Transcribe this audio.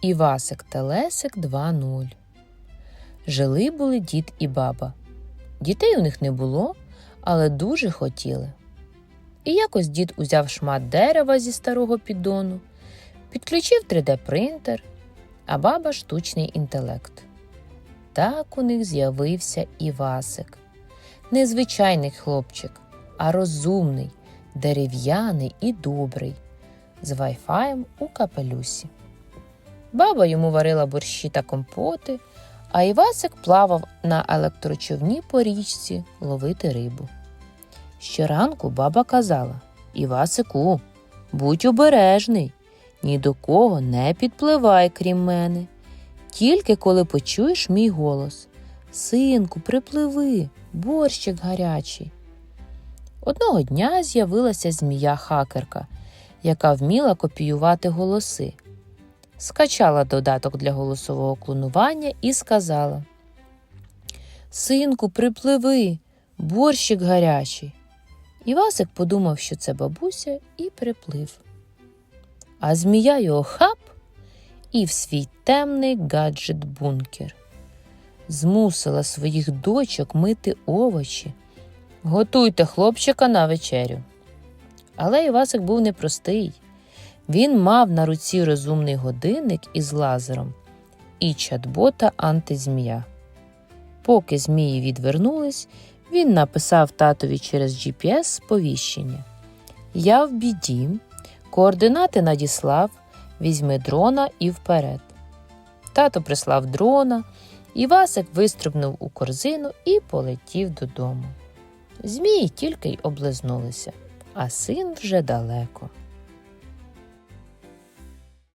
Івасик Телесик 2.0 Жили були дід і баба. Дітей у них не було, але дуже хотіли. І якось дід узяв шмат дерева зі старого піддону, підключив 3D-принтер, а баба штучний інтелект. Так у них з'явився Івасик. Незвичайний хлопчик, а розумний, дерев'яний і добрий, з вайфаєм у капелюсі. Баба йому варила борщі та компоти, а Івасик плавав на електрочовні по річці ловити рибу. Щоранку баба казала Івасику, будь обережний, ні до кого не підпливай, крім мене. Тільки коли почуєш мій голос. Синку, припливи, борщик гарячий. Одного дня з'явилася змія-хакерка, яка вміла копіювати голоси. Скачала додаток для голосового клонування і сказала: Синку, припливи, борщик гарячий. Івасик подумав, що це бабуся, і приплив. А змія його хап і в свій темний гаджет-бункер. Змусила своїх дочок мити овочі. Готуйте хлопчика на вечерю. Але Івасик був непростий. Він мав на руці розумний годинник із лазером і чат-бота антизмія. Поки змії відвернулись, він написав татові через GPS сповіщення. Я в біді, координати надіслав, візьми дрона і вперед. Тато прислав дрона, Івасик вистрибнув у корзину і полетів додому. Змії тільки й облизнулися, а син вже далеко.